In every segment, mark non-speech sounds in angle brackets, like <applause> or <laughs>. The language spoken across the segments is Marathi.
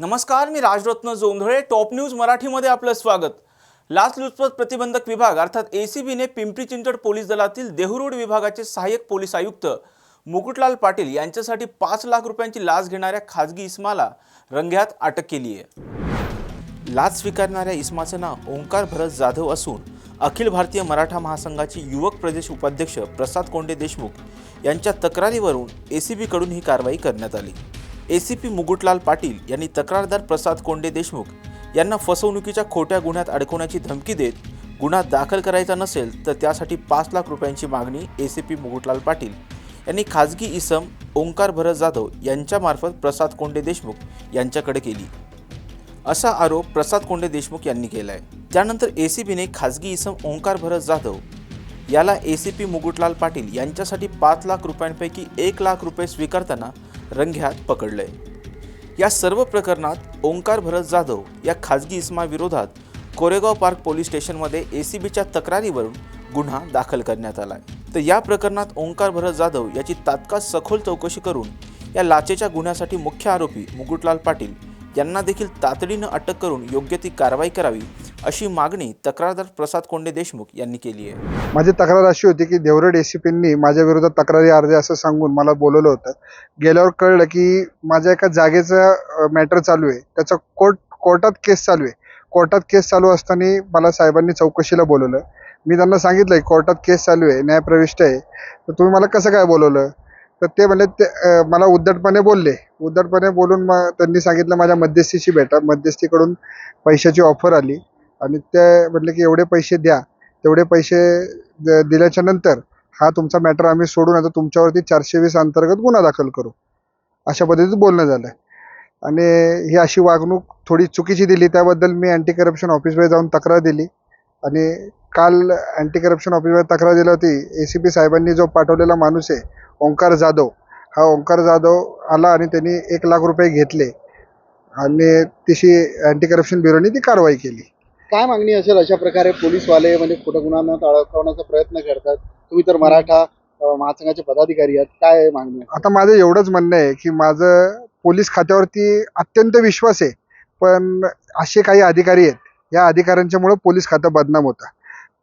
नमस्कार मी राजरत्न जोंधळे टॉप न्यूज मराठीमध्ये आपलं स्वागत. लाचलुचपत प्रतिबंधक विभाग अर्थात ए सी बीने पिंपरी चिंचवड पोलीस दलातील देहरोड विभागाचे सहाय्यक पोलीस आयुक्त मुकुटलाल पाटील यांच्यासाठी पाच लाख रुपयांची लाच घेणाऱ्या खाजगी इस्माला रंग्यात अटक केली आहे. लाच स्वीकारणाऱ्या इस्माचं नाव ओंकार भरत जाधव असून अखिल भारतीय मराठा महासंघाचे युवक प्रदेश उपाध्यक्ष प्रसाद कोंडे देशमुख यांच्या तक्रारीवरून ए सी बीकडून ही कारवाई करण्यात आली. A C P Mukutlal Patil यांनी तक्रारदार प्रसाद कोंडे देशमुख यांना फसवणुकीच्या खोट्या गुन्ह्यात अडकवण्याची धमकी देत गुन्हा दाखल करायचा नसेल तर त्यासाठी पाच लाख रुपयांची मागणी A C P Mukutlal Patil यांनी खाजगी इसम ओंकार भरत जाधव यांच्यामार्फत प्रसाद कोंडे देशमुख यांच्याकडे केली. असा आरोप प्रसाद कोंडे देशमुख यांनी केला आहे त्यानंतर ए सी बीने खाजगी इसम ओंकार भरत जाधव याला A C P Mukutlal Patil यांच्यासाठी पाच लाख रुपयांपैकी एक लाख रुपये स्वीकारताना रंग्यात पकडलंय या सर्व प्रकरणात ओंकार भरत जाधव या खाजगी इसमाविरोधात कोरेगाव पार्क पोलीस स्टेशनमध्ये ए सी बीच्या तक्रारीवरून गुन्हा दाखल करण्यात आला आहे तर या प्रकरणात ओंकार भरत जाधव याची तात्काळ सखोल चौकशी करून या लाचेच्या गुन्ह्यासाठी मुख्य आरोपी मुकुटलाल पाटील यांना देखील तातडीनं अटक करून योग्य ती कारवाई करावी अशी मागणी तक्रारदार प्रसाद कोंडे देशमुख यांनी केली आहे. माझी तक्रार अशी होती की देवरड एसीपींनी माझ्या विरोधात तक्रारी अर्ज असं सांगून मला बोलवलं होतं. गेल्यावर कळलं की माझ्या एका जागेचं मॅटर चालू आहे. त्याचा कोर्ट कोर्टात केस चालू आहे. कोर्टात केस चालू असताना मला साहेबांनी चौकशीला बोलवलं. मी त्यांना सांगितलं आहे कोर्टात केस चालू आहे न्यायप्रविष्ट आहे. तर तुम्ही मला कसं काय बोलवलं? तर ते म्हणले ते मला उद्धटपणे बोलले. उद्धटपणे बोलून मग त्यांनी सांगितलं माझ्या मध्यस्थीशी भेटा. मध्यस्थीकडून पैशाची ऑफर आली. आणि ते म्हटले की एवढे पैसे द्या. तेवढे पैसे द- दिल्याच्या नंतर हा तुमचा मॅटर आम्ही सोडून आता तुमच्यावरती चारशे वीस अंतर्गत गुन्हा दाखल करू. अशा पद्धतीत बोलणं झालं आणि ही अशी वागणूक थोडी चुकीची दिली. त्याबद्दल मी अँटी करप्शन ऑफिसमध्ये जाऊन तक्रार दिली. आणि काल अँटी करप्शन ऑफिसमध्ये तक्रार दिली होती. ए सी पी साहेबांनी जो पाठवलेला माणूस आहे ओंकार जाधव हा ओंकार जाधव आला आणि त्यांनी एक लाख रुपये घेतले. आणि तशी अँटी करप्शन ब्युरोनी ती कारवाई केली. काय मागणी असेल अशा प्रकारे पोलीसवाले म्हणजे खोटं गुन्हा अडकवण्याचा प्रयत्न करतात? तुम्ही तर मराठा महासंघाचे पदाधिकारी आहात. काय मागणी आता माझं एवढंच म्हणणं आहे की माझं पोलीस खात्यावरती अत्यंत विश्वास आहे. पण असे काही अधिकारी आहेत. या अधिकाऱ्यांच्यामुळं पोलीस खातं बदनाम होतं.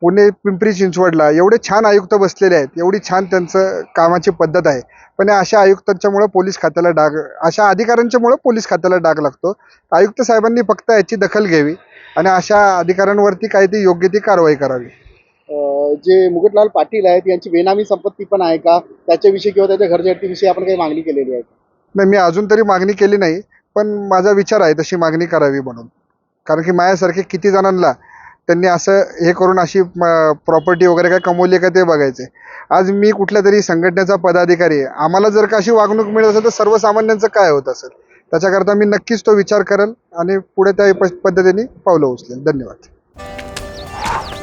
पुणे पिंपरी चिंचवडला एवढे छान आयुक्त बसलेले आहेत एवढी छान त्यांचं कामाची पद्धत आहे. पण या अशा आयुक्तांच्यामुळं पोलीस खात्याला डाग अशा अधिकाऱ्यांच्यामुळं पोलीस खात्याला डाग लागतो. आयुक्त साहेबांनी फक्त याची दखल घ्यावी आणि अशा अधिकाऱ्यांवरती काही ती योग्य ती कारवाई करावी. जे मुकुटलाल पाटील आहेत यांची बेनामी संपत्ती पण आहे का? त्याच्याविषयी किंवा त्याच्या घरझडतीविषयी आपण काही मागणी केलेली आहे नाही मी अजून तरी मागणी केली नाही पण माझा विचार आहे तशी मागणी करावी म्हणून. कारण की माझ्यासारखे किती जणांना त्यांनी असं हे करून अशी प्रॉपर्टी वगैरे काय कमवली आहे का ते बघायचे. आज मी कुठल्या तरी संघटनेचा पदाधिकारी आहे. आम्हाला जर का अशी वागणूक मिळत असेल तर सर्वसामान्यांचं काय होत असेल? त्याच्याकरता मी नक्कीच तो विचार करेल आणि पुढे त्या पद्धतीने पावलं उचलेल धन्यवाद.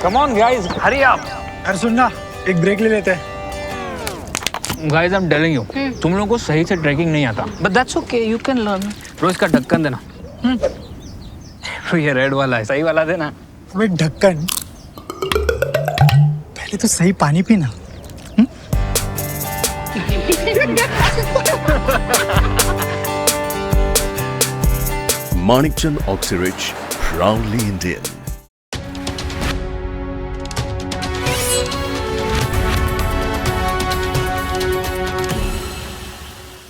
Come on guys hurry up अरे सुन ना एक ब्रेक ले लेते. हैं guys I am telling you तुम लोगों को सही से ट्रैकिंग नहीं आता. But that's okay, you can learn. रोज का ढक्कन देना. <laughs> ये रेड वाला है. सही वाला देना. अबे ढक्कन पहले तो सही पानी पीना Manikchand Oxyrich, proudly Indian.